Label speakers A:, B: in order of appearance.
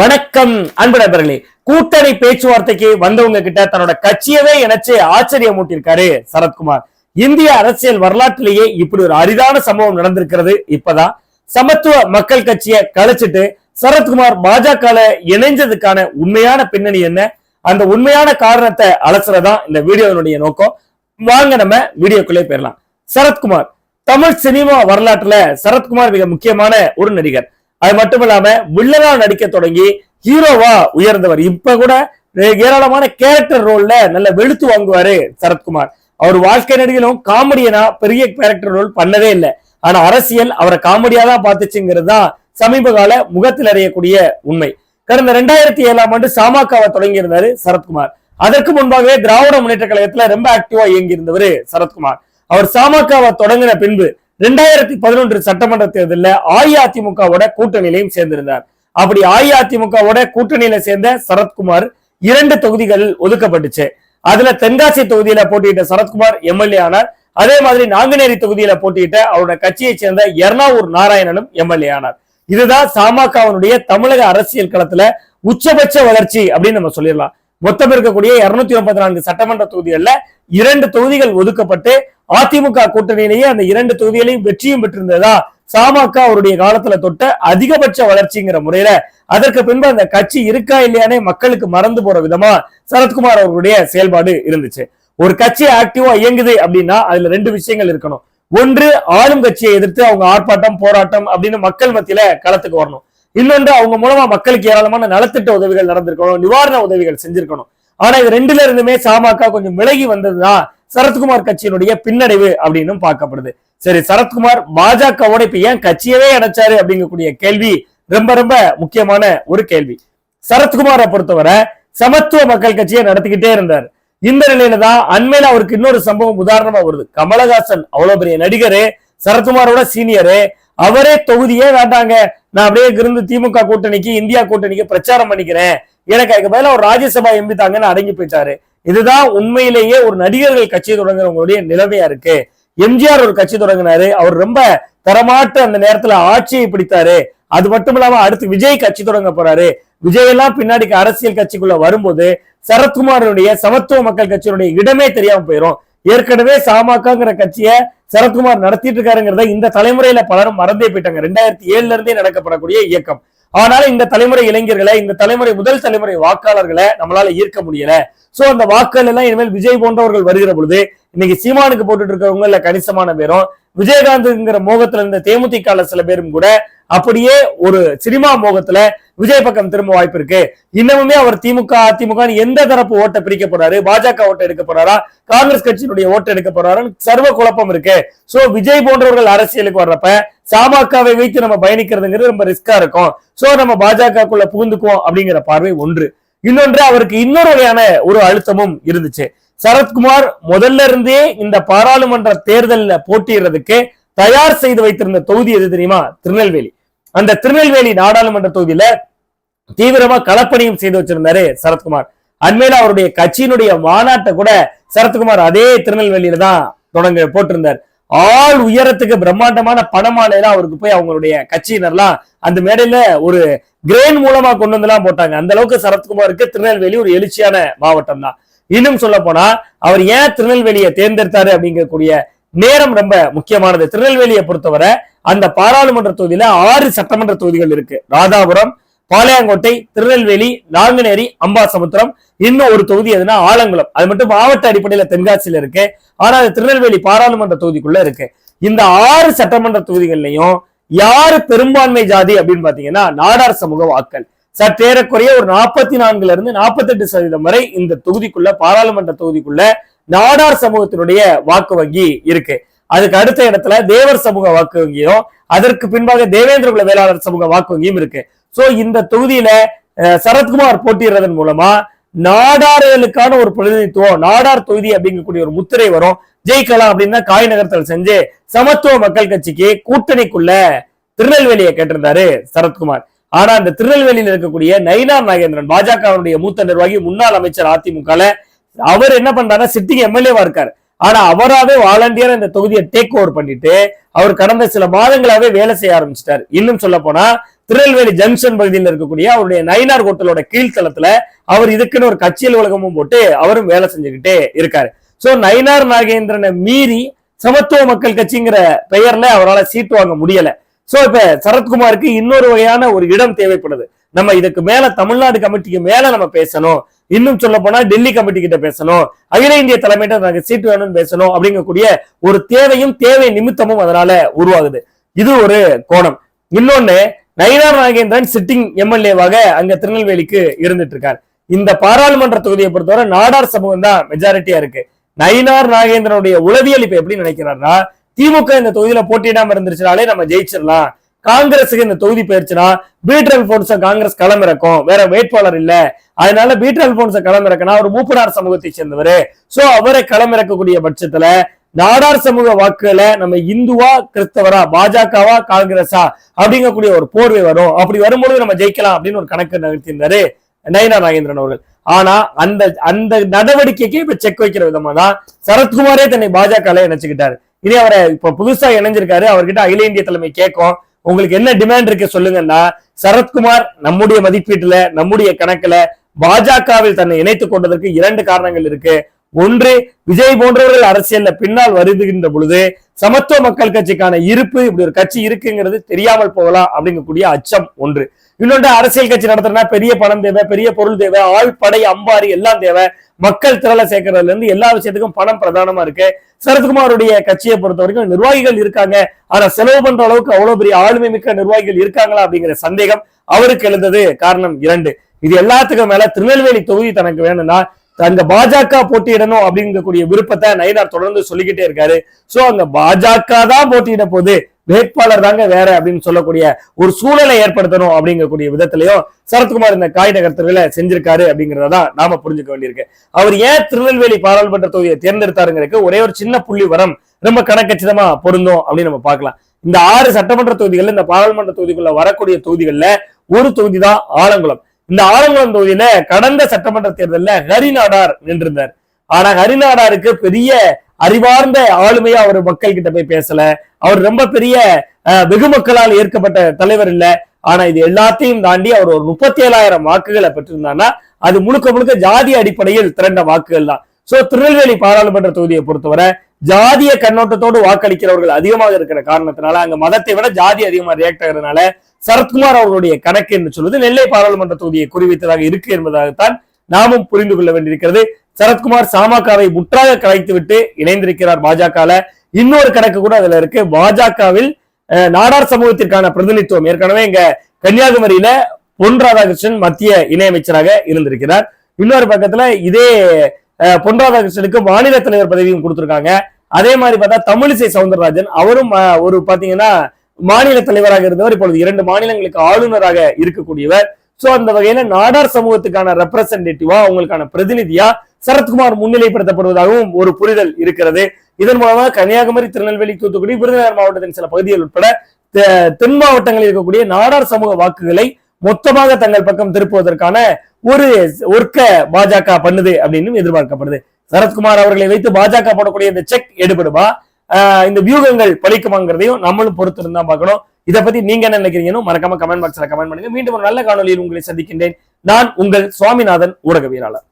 A: வணக்கம் அன்பு நண்பர்களே. கூட்டணி பேச்சுவார்த்தைக்கு வந்தவங்க கிட்ட தன்னோட கட்சியவே இணைச்சு ஆச்சரியம் ஊட்டியிருக்காரு சரத்குமார். இந்திய அரசியல் வரலாற்றிலேயே இப்படி ஒரு அரிதான சம்பவம் நடந்திருக்கிறது இப்பதான். சமத்துவ மக்கள் கட்சியை கழிச்சிட்டு சரத்குமார் பாஜக இணைஞ்சதுக்கான உண்மையான பின்னணி என்ன? அந்த உண்மையான காரணத்தை அலசுறதான் இந்த வீடியோவினுடைய நோக்கம். வாங்க நம்ம வீடியோக்குள்ளே போயிடலாம். சரத்குமார் தமிழ் சினிமா வரலாற்றுல சரத்குமார் மிக முக்கியமான ஒரு நடிகர். அது மட்டும் இல்லாம வில்லனா நடிக்க தொடங்கி ஹீரோவா உயர்ந்தவர். இப்ப கூட ஏராளமான கேரக்டர் ரோல்ல நல்ல வெளுத்து வாங்குவாரு சரத்குமார். அவர் வாழ்க்கை நடிகளும் காமெடியனா பெரிய கேரக்டர் ரோல் பண்ணவே இல்லை. ஆனா அரசியல் அவரை காமெடியா தான் பார்த்துச்சுங்கிறது தான் சமீப கால முகத்தில் அறியக்கூடிய உண்மை. கடந்த ரெண்டாயிரத்தி ஏழாம் ஆண்டு சாமாக்காவை தொடங்கி இருந்தாரு சரத்குமார். அதற்கு முன்பாகவே திராவிட முன்னேற்ற கழகத்துல ரொம்ப ஆக்டிவா இயங்கி இருந்தவர் சரத்குமார். அவர் சாமாக்காவை தொடங்கின பின்பு ரெண்டாயிரத்தி பதினொன்று சட்டமன்ற தேர்தலில் அஇஅதிமுகவோட கூட்டணியிலையும் சேர்ந்திருந்தார். அப்படி அஇஅதிமுகவோட கூட்டணியில சேர்ந்த சரத்குமார் இரண்டு தொகுதிகள் ஒதுக்கப்பட்டுச்சு. அதுல தென்காசி தொகுதியில போட்டியிட்ட சரத்குமார் எம்எல்ஏ ஆனார். அதே மாதிரி நாங்குநேரி தொகுதியில போட்டியிட்ட அவரோட கட்சியை சேர்ந்த எர்ணாவூர் நாராயணனும் எம்எல்ஏ ஆனார். இதுதான் பாமகவினுடைய தமிழக அரசியல் களத்துல உச்சபட்ச வளர்ச்சி அப்படின்னு நம்ம சொல்லிடலாம். மொத்தம் இருக்கக்கூடிய இருநூத்தி முப்பத்தி நான்கு சட்டமன்ற தொகுதிகள்ல இரண்டு தொகுதிகள் ஒதுக்கப்பட்டு அதிமுக கூட்டணியிலேயே அந்த இரண்டு தொகுதிகளையும் வெற்றியும் பெற்றிருந்ததா? சாமக அவருடைய காலத்துல தொட்ட அதிகபட்ச வளர்ச்சிங்கிற முறையில அதற்கு பின்பு அந்த கட்சி இருக்கா இல்லையானே மக்களுக்கு மறந்து போற விதமா சரத்குமார் அவர்களுடைய செயல்பாடு இருந்துச்சு. ஒரு கட்சி ஆக்டிவா இயங்குது அப்படின்னா அதுல ரெண்டு விஷயங்கள் இருக்கணும். ஒன்று ஆளும் கட்சியை எதிர்த்து அவங்க ஆர்ப்பாட்டம் போராட்டம் அப்படின்னு மக்கள் மத்தியில களத்துக்கு வரணும். இன்னொன்று அவங்க மூலமா மக்களுக்கு ஏராளமான நலத்திட்ட உதவிகள் நடந்திருக்கணும் நிவாரண உதவிகள் செஞ்சிருக்கணும். ஆனா இது ரெண்டுல இருந்துமே சாமாக்கா கொஞ்சம் விலகி வந்ததுதான் சரத்குமார் கட்சியினுடைய பின்னடைவு அப்படின்னு பார்க்கப்படுது. சரி சரத்குமார் பாஜகவோட இப்ப ஏன் கட்சியவே அடைச்சாரு அப்படிங்கக்கூடிய கேள்வி ரொம்ப ரொம்ப முக்கியமான ஒரு கேள்வி. சரத்குமாரை பொறுத்தவரை சமத்துவ மக்கள் கட்சியை நடத்திக்கிட்டே இருந்தார். இந்த நிலையில தான் அண்மையில அவருக்கு இன்னொரு சம்பவம் உதாரணமா வருது. கமலஹாசன் அவ்வளவு பெரிய நடிகரு சரத்குமாரோட சீனியரு. அவரே தொகுதியே வேண்டாங்க. நான் அப்படியே இருந்து திமுக கூட்டணிக்கு இந்தியா கூட்டணிக்கு பிரச்சாரம் பண்ணிக்கிறேன். எனக்கு அதுக்கு பதிலா ஒரு ராஜ்யசபா எம்பி தாங்கன்னு அடங்கி போயிட்டாரு. இதுதான் உண்மையிலேயே ஒரு நடிகர்கள் கட்சி தொடங்குறவங்களுடைய நிலைமையா இருக்கு. எம்ஜிஆர் ஒரு கட்சி தொடங்கினாரு. அவர் ரொம்ப தரமாட்டு அந்த நேரத்துல ஆட்சியை பிடித்தாரு. அது மட்டும் இல்லாம அடுத்து விஜய் கட்சி தொடங்க போறாரு. விஜய் எல்லாம் பின்னாடிக்கு அரசியல் கட்சிக்குள்ள வரும்போது சரத்குமாரனுடைய சமத்துவ மக்கள் கட்சியினுடைய இடமே தெரியாம போயிரும். ஏற்கனவே சாமாக்காங்கிற கட்சியை சரத்குமார் நடத்திட்டு இருக்காருங்கிறத இந்த தலைமுறையில பலரும் மறந்தே போயிட்டாங்க. ரெண்டாயிரத்தி ஏழுல இருந்தே நடக்கப்படக்கூடிய இயக்கம். ஆனால் இந்த தலைமுறை இளைஞர்களை இந்த தலைமுறை முதல் தலைமுறை வாக்காளர்களை நம்மளால ஈர்க்க முடியல. சோ அந்த வாக்குகள் எல்லாம் இனிமேல் விஜய் போன்றவர்கள் வருகிற பொழுது இன்னைக்கு சீமானுக்கு போட்டுட்டு இருக்கிறவங்க இல்ல கணிசமான பேரும் விஜயகாந்த்ங்கிற மோகத்துல இருந்த தேமுதிக சில பேரும் கூட அப்படியே ஒரு சினிமா மோகத்துல விஜய் பக்கம் திரும்ப வாய்ப்பு இருக்கு. இன்னமுமே அவர் திமுக அதிமுக எந்த தரப்பு ஓட்டை பிரிக்க போறாரு? பாஜக ஓட்டை எடுக்க போறாரா? காங்கிரஸ் கட்சியினுடைய ஓட்டை எடுக்க போறாரு சர்வ குழப்பம் இருக்கு. சோ விஜய் போன்றவர்கள் அரசியலுக்கு வர்றப்ப சாமகவை வைத்து நம்ம பயணிக்கிறதுங்கிறது ரொம்ப ரிஸ்கா இருக்கும். சோ நம்ம பாஜகக்குள்ள புகுந்துக்குவோம் அப்படிங்கிற பார்வை ஒன்று. இன்னொன்று அவருக்கு இன்னொரு வகையான ஒரு அழுத்தமும் இருந்துச்சு. சரத்குமார் முதல்ல இருந்தே இந்த பாராளுமன்ற தேர்தலில் போட்டியிடுறதுக்கு தயார் செய்து வைத்திருந்த தொகுதி எது தெரியுமா? திருநெல்வேலி. அந்த திருநெல்வேலி நாடாளுமன்ற தொகுதியில தீவிரமா களப்பணியும் செய்து வச்சிருந்தாரு சரத்குமார். அண்மையில அவருடைய கட்சியினுடைய மாநாட்டை கூட சரத்குமார் அதே திருநெல்வேலியில தான் தொடங்க போட்டிருந்தார். ஆள் உயரத்துக்கு பிரம்மாண்டமான பணமாலையெல்லாம் அவருக்கு போய் அவங்களுடைய கட்சியினர்லாம் அந்த மேடையில ஒரு கிரெயின் மூலமா கொண்டு வந்துலாம் போட்டாங்க. அந்த அளவுக்கு சரத்குமாருக்கு திருநெல்வேலி ஒரு எழுச்சியான மாவட்டம் தான் இன்னும் சொல்ல போனா அவர் ஏன் திருநெல்வேலியை தேர்ந்தெடுத்தாரு அப்படிங்கக்கூடிய நேரம் ரொம்ப முக்கியமானது. திருநெல்வேலியை பொறுத்தவரை அந்த பாராளுமன்ற தொகுதியில ஆறு சட்டமன்ற தொகுதிகள் இருக்கு. ராதாபுரம் பாளையங்கோட்டை திருநெல்வேலி நாங்குநேரி அம்பாசமுத்திரம் இன்னும் ஒரு தொகுதி எதுனா ஆலங்குளம். அது மட்டும் மாவட்ட அடிப்படையில தென்காசியில இருக்கு. ஆனா அது திருநெல்வேலி பாராளுமன்ற தொகுதிக்குள்ள இருக்கு. இந்த ஆறு சட்டமன்ற தொகுதிகள்லையும் யாரு பெரும்பான்மை ஜாதி அப்படின்னு பாத்தீங்கன்னா நாடார் சமூக வாக்கள். சற்றேறக்குறைய ஒரு நாற்பத்தி நான்குல இருந்து நாற்பத்தெட்டு சதவீதம் வரை இந்த தொகுதிக்குள்ள பாராளுமன்ற தொகுதிக்குள்ள நாடார் சமூகத்தினுடைய வாக்கு வங்கி இருக்கு. அதுக்கு அடுத்த இடத்துல தேவர் சமூக வாக்கு வங்கியும் அதற்கு பின்பாக தேவேந்திர குல வேளாளர் சமூக வாக்கு வங்கியும் இருக்கு. சோ இந்த தொகுதியில சரத்குமார் போட்டியிடுறதன் மூலமா நாடார்களுக்கான ஒரு பிரதிநிதித்துவம் நாடார் தொகுதி அப்படிங்கக்கூடிய ஒரு முத்திரை வரும். ஜெயிக்கலாம் அப்படின்னு காய் நகரத்தில் செஞ்சு சமத்துவ மக்கள் கட்சிக்கு கூட்டணிக்குள்ள திருநெல்வேலியை கேட்டிருந்தாரு சரத்குமார். ஆனா அந்த திருநெல்வேலியில் இருக்கக்கூடிய நயினார் நாகேந்திரன் பாஜகவுடைய மூத்த நிர்வாகி முன்னாள் அமைச்சர் அதிமுக அவர் என்ன பண்றாருன்னா சிட்டிங் எம்எல்ஏவா இருக்காரு. ஆனா அவராவே வாலண்டியரா இந்த தொகுதியை டேக் ஓவர் பண்ணிட்டு அவர் கடந்த சில மாதங்களாவே வேலை செய்ய ஆரம்பிச்சிட்டார். இன்னும் சொல்ல போனா திருநெல்வேலி ஜங்ஷன் பகுதியில் இருக்கக்கூடிய அவருடைய நயினார் ஹோட்டலோட கீழ்த்தளத்துல அவர் இதுக்குன்னு ஒரு கட்சி அலுவலகமும் போட்டு அவரும் வேலை செஞ்சுக்கிட்டே இருக்காரு. சோ நயினார் நாகேந்திரனை மீறி சமத்துவ மக்கள் கட்சிங்கிற பெயர்ல அவரால் சீட்டு வாங்க முடியல. சோ இப்ப சரத்குமாருக்கு இன்னொரு வகையான ஒரு இடம் தேவைப்படுது. நம்ம இதுக்கு மேல தமிழ்நாடு கமிட்டிக்கு மேல நம்ம பேசணும். இன்னும் சொல்ல போனா டெல்லி கமிட்டி கிட்ட பேசணும். அகில இந்திய தலைமையிட்ட நாங்க சீட்டு வேணும்னு பேசணும் அப்படிங்கக்கூடிய ஒரு தேவையும் தேவை நிமித்தமும் அதனால உருவாகுது. இது ஒரு கோணம். இன்னொன்னு நயினார் நாகேந்திரன் சிட்டிங் எம்எல்ஏவாக அங்க திருநெல்வேலிக்கு இருந்துட்டு இருக்கார் இந்த பாராளுமன்ற தொகுதியை பொறுத்தவரை நாடார் சமூகம் தான் மெஜாரிட்டியா இருக்கு. நயினார் நாகேந்திரனுடைய உளவியல் இப்ப எப்படி நினைக்கிறார்னா திமுக இந்த தொகுதியில போட்டியிடாம இருந்துச்சுனாலே நம்ம ஜெயிச்சிடலாம். காங்கிரஸுக்கு இந்த தொகுதி போயிருச்சுன்னா பீட்ரல் போன்ஸ காங்கிரஸ் களமிறக்கும். வேற வேட்பாளர் இல்ல. அதனால பீட்ரல் போன்ஸ களமிறக்குனா ஒரு மூப்பனார் சமூகத்தை சேர்ந்தவர். சோ அவரை களமிறக்கக்கூடிய பட்சத்துல நாடார் சமூக வாக்குகளை நம்ம இந்துவா கிறிஸ்தவரா பாஜகவா காங்கிரஸா அப்படிங்கக்கூடிய ஒரு போர்வை வரும். அப்படி வரும்பொழுது நம்ம ஜெயிக்கலாம் அப்படின்னு ஒரு கணக்கு நகர்த்தியிருந்தாரு நயனா நாகேந்திரன் அவர்கள். ஆனா அந்த அந்த நடவடிக்கைக்கு இப்ப செக் வைக்கிற விதமா தான் சரத்குமாரே தன்னை பாஜக இணைச்சுக்கிட்டாரு. இனி அவரை இப்ப புதுசா இணைஞ்சிருக்காரு. அவர்கிட்ட அகில இந்திய தலைமை கேட்கும். உங்களுக்கு என்ன டிமாண்ட் இருக்கு சொல்லுங்கன்னா சரத்குமார் நம்முடைய மதிப்பீட்டுல நம்முடைய கணக்குல பாஜகவில் தன்னை இணைத்துக் கொண்டதற்கு இரண்டு காரணங்கள் இருக்கு. ஒன்று விஜய் போன்றவர்கள் அரசியல்ல பின்னால் வருதுகின்ற பொழுது சமத்துவ மக்கள் கட்சிக்கான இருப்பு இப்படி ஒரு கட்சி இருக்குங்கிறது தெரியாமல் போகலாம் அப்படிங்கக்கூடிய அச்சம் ஒன்று. இன்னொன்று அரசியல் கட்சி நடத்துறதுனா பெரிய பணம் தேவை பெரிய பொருள் தேவை ஆள் படை அம்பாரி எல்லாம் தேவை. மக்கள் திரளை சேர்க்கறதுல இருந்து எல்லா விஷயத்துக்கும் பணம் பிரதானமா இருக்கு. சரத்குமாருடைய கட்சியை பொறுத்த வரைக்கும் நிர்வாகிகள் இருக்காங்க. ஆனா செலவு பண்ற அளவுக்கு அவ்வளவு பெரிய ஆளுமை மிக்க நிர்வாகிகள் இருக்காங்களா அப்படிங்கிற சந்தேகம் அவருக்கு எழுந்தது காரணம் இரண்டு. இது எல்லாத்துக்கும் மேல திருநெல்வேலி தொகுதி தனக்கு வேணும்னா அங்க பாஜக போட்டியிடணும் அப்படிங்கக்கூடிய விருப்பத்தை நயினார் தொடர்ந்து சொல்லிக்கிட்டே இருக்காரு. சோ அங்க பாஜக தான் போட்டியிட போகுது. வேட்பாளர் தாங்க வேற அப்படின்னு சொல்லக்கூடிய ஒரு சூழலை ஏற்படுத்தணும் அப்படிங்கக்கூடிய விதத்திலையும் சரத்குமார் இந்த காய் நகர்த்தர்களை செஞ்சிருக்காரு அப்படிங்கறதான் நாம புரிஞ்சுக்க வேண்டியிருக்கு. அவர் ஏன் திருநெல்வேலி பாராளுமன்ற தொகுதியை தேர்ந்தெடுத்தாருங்கிறதுக்கு ஒரே ஒரு சின்ன புள்ளி வரம் ரொம்ப கணக்கச்சிதமா பொருந்தும் அப்படின்னு நம்ம பார்க்கலாம். இந்த ஆறு சட்டமன்ற தொகுதிகள்ல இந்த பாராளுமன்ற தொகுதிக்குள்ள வரக்கூடிய தொகுதிகள்ல ஒரு தொகுதி தான் ஆலங்குளம். இந்த ஆலங்குளம் தொகுதியில கடந்த சட்டமன்ற தேர்தலில் ஹரிநாடார் நின்றிருந்தார். ஆனா ஹரிநாடாருக்கு பெரிய அறிவார்ந்த ஆளுமையா அவர் மக்கள் கிட்ட போய் பேசல. அவர் ரொம்ப பெரிய அஹ், வெகு மக்களால் ஏற்கப்பட்ட தலைவர் இல்ல. ஆனா இது எல்லாத்தையும் தாண்டி அவர் ஒரு முப்பத்தி ஏழாயிரம் வாக்குகளை பெற்றிருந்தாருன்னா அது முழுக்க முழுக்க ஜாதி அடிப்படையில் திரண்ட வாக்குகள் தான். சோ திருநெல்வேலி பாராளுமன்ற தொகுதியை பொறுத்தவரை ஜாதிய கண்ணோட்டத்தோடு வாக்களிக்கிறவர்கள் அதிகமாக இருக்கிற காரணத்தினால அங்க மதத்தை விட ஜாதி அதிகமா ரியாக்ட் ஆகிறதுனால சரத்குமார் அவர்களுடைய கணக்கு என்று சொல்வது நெல்லை பாராளுமன்ற தொகுதியை குறிவைத்ததாக இருக்கு என்பதாகத்தான் நாமும் புரிந்து கொள்ள வேண்டியிருக்கிறது. சரத்குமார் சாமகாவை முற்றாக கலைத்துவிட்டு இணைந்திருக்கிறார் பாஜகல. இன்னொரு கணக்கு கூட அதுல இருக்கு. பாஜகவில் நாடார் சமூகத்திற்கான பிரதிநிதித்துவம். ஏற்கனவே இங்க கன்னியாகுமரியில பொன் ராதாகிருஷ்ணன் மத்திய இணையமைச்சராக இருந்திருக்கிறார். இன்னொரு பக்கத்துல இதே பொன் ராதாகிருஷ்ணனுக்கு மாநில தலைவர் பதவியும் கொடுத்திருக்காங்க. அதே மாதிரி பார்த்தா தமிழிசை சவுந்தரராஜன் அவரும் ஒரு பாத்தீங்கன்னா மாநில தலைவராக இருந்தவர் இப்பொழுது இரண்டு மாநிலங்களுக்கு ஆளுநராக இருக்கக்கூடியவர். சோ அந்த வகையில நாடார் சமூகத்துக்கான ரெப்ரசன்டேட்டிவா அவங்களுக்கான பிரதிநிதியா சரத்குமார் முன்னிலைப்படுத்தப்படுவதாகவும் ஒரு புரிதல் இருக்கிறது. இதன் மூலமாக கன்னியாகுமரி திருநெல்வேலி தூத்துக்குடி விருதுநகர் மாவட்டத்தின் சில பகுதிகள் உட்பட தென் மாவட்டங்களில் இருக்கக்கூடிய நாடார் சமூக வாக்குகளை மொத்தமாக தங்கள் பக்கம் திருப்புவதற்கான ஒரு ஒர்க்க பாஜக பண்ணுது அப்படின்னு எதிர்பார்க்கப்படுது. சரத்குமார் அவர்களை வைத்து பாஜக போடக்கூடிய இந்த செக் எடுபடுமா? இந்த வியூகங்கள் பழிக்குமாங்கிறதையும் நம்மளும் பொறுத்து இருந்தா பார்க்கணும். இதை பத்தி நீங்க என்ன நினைக்கிறீங்கன்னு மறக்காம கமெண்ட் பாக்ஸ்ல கமெண்ட் பண்ணுங்க. மீண்டும் ஒரு நல்ல காணொலியில் உங்களை சந்திக்கின்றேன். நான் உங்கள் சுவாமிநாதன் ஊடகவியலாளர்.